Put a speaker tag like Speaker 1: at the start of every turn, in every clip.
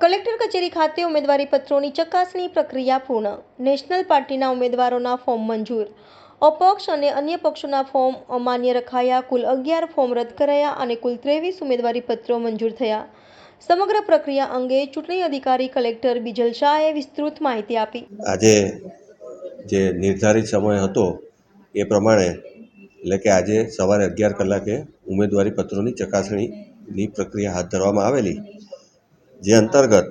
Speaker 1: Collector કચેરી ખાતે ઉમેદવારી પત્રોની ચકાસણી પ્રક્રિયા પૂર્ણ. નેશનલ પાર્ટીના ઉમેદવારોના ફોર્મ મંજૂર. અપક્ષ અને અન્ય પક્ષોના ફોર્મ અમાન્ય રખાયા, કુલ અગિયાર ફોર્મ રદ કરાયા અને કુલ ત્રેવીસ ઉમેદવારી પત્રો મંજૂર થયા. સમગ્ર પ્રક્રિયા અંગે ચૂંટણી અધિકારી કલેક્ટર બિજલ શાહે વિસ્તૃત માહિતી આપી.
Speaker 2: આજે જે નિર્ધારિત સમય હતો એ પ્રમાણે, એટલે કે આજે સવારે અગિયાર કલાકે ઉમેદવારી પત્રોની ચકાસણીની પ્રક્રિયા હાથ ધરવામાં આવેલી, જે અંતર્ગત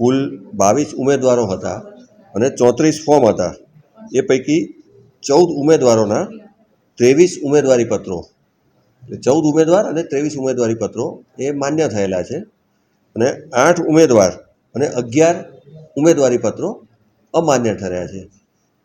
Speaker 2: કુલ બાવીસ ઉમેદવારો હતા અને ચોત્રીસ ફોર્મ હતા. એ પૈકી ચૌદ ઉમેદવારોના ત્રેવીસ ઉમેદવારી પત્રો, એટલે ચૌદ ઉમેદવાર અને ત્રેવીસ ઉમેદવારી પત્રો એ માન્ય થયેલા છે. અને આઠ ઉમેદવાર અને અગિયાર ઉમેદવારી પત્રો અમાન્ય ઠર્યા છે.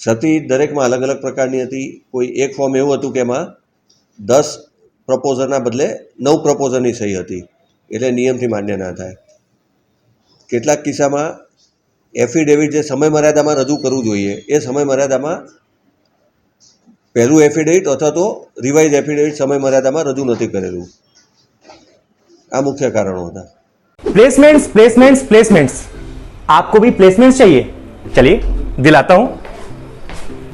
Speaker 3: શું શક્તિ હતી સર
Speaker 2: ક્ષતિ દરેકમાં અલગ અલગ પ્રકારની હતી કોઈ એક ફોર્મ એવું હતું કે એમાં દસ પ્રપોઝરના બદલે નવ પ્રપોઝરની સહી હતી એટલે નિયમથી માન્ય ના થાય કેટલાક કિસ્સામાં એફિડેવિટ જે સમય મર્યાદામાં રજૂ કરવું જોઈએ એ સમય મર્યાદામાં પહેલું એફિડેવિટ અથવા તો રિવાઇઝ એફિડેવિટ સમય મર્યાદામાં રજૂ નથી કરેલું આ મુખ્ય કારણો હતા
Speaker 4: प्लेसमेंट्स प्लेसमेंट्स प्लेसमेंट्स आपको भी प्लेसमेंट्स चाहिए चलिए दिलाता हूं